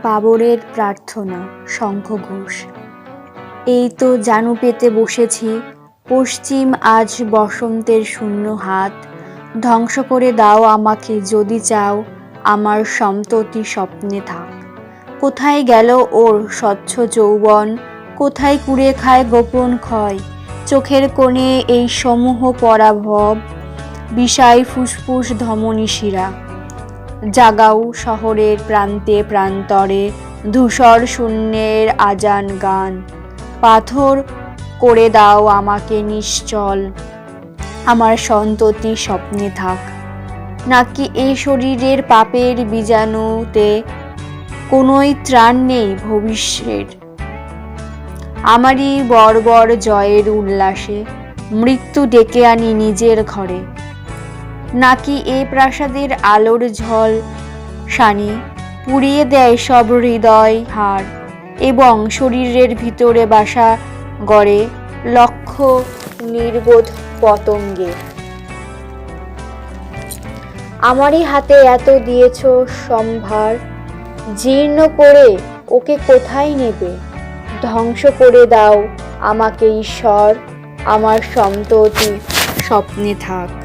বাবরের প্রার্থনা, শঙ্খ ঘোষ। এই তো জানু পেতে বসেছি, পশ্চিম আজ বসন্তের শূন্য হাত। ধ্বংস করে দাও আমাকে, যদি চাও আমার সম্ততি স্বপ্নে থাক। কোথায় গেল ওর স্বচ্ছ যৌবন? কোথায় কুড়ে খায় গোপন ক্ষয়? চোখের কোণে এই সমূহ পরাভব, বিষায় ফুসফুস ধমনী শিরা। জাগাও শহরের প্রান্তে প্রান্তরে ধূসর শূন্যের আজান গান। পাথর করে দাও আমাকে নিশ্চল, আমার সন্ততি স্বপ্নে থাক। নাকি এই শরীরের পাপের বীজাণুতে কোনোই ত্রাণ নেই ভবিষ্যের আমারই বর্বর জয়ের উল্লাসে মৃত্যু ডেকে আনি নিজের ঘরে। নাকি এ প্রাসাদের আলোর ঝল? সানি, পুড়িয়ে দেয় সব হৃদয় হার এবং শরীরের ভিতরে বাসা গড়ে লক্ষ নির্বোধ পতঙ্গে। আমারই হাতে এত দিয়েছ সম্ভার, জীর্ণ করে ওকে কোথায় নেবে? ধ্বংস করে দাও আমাকে, ঈশ্বর, আমার সন্ততি। স্বপ্নে থাক।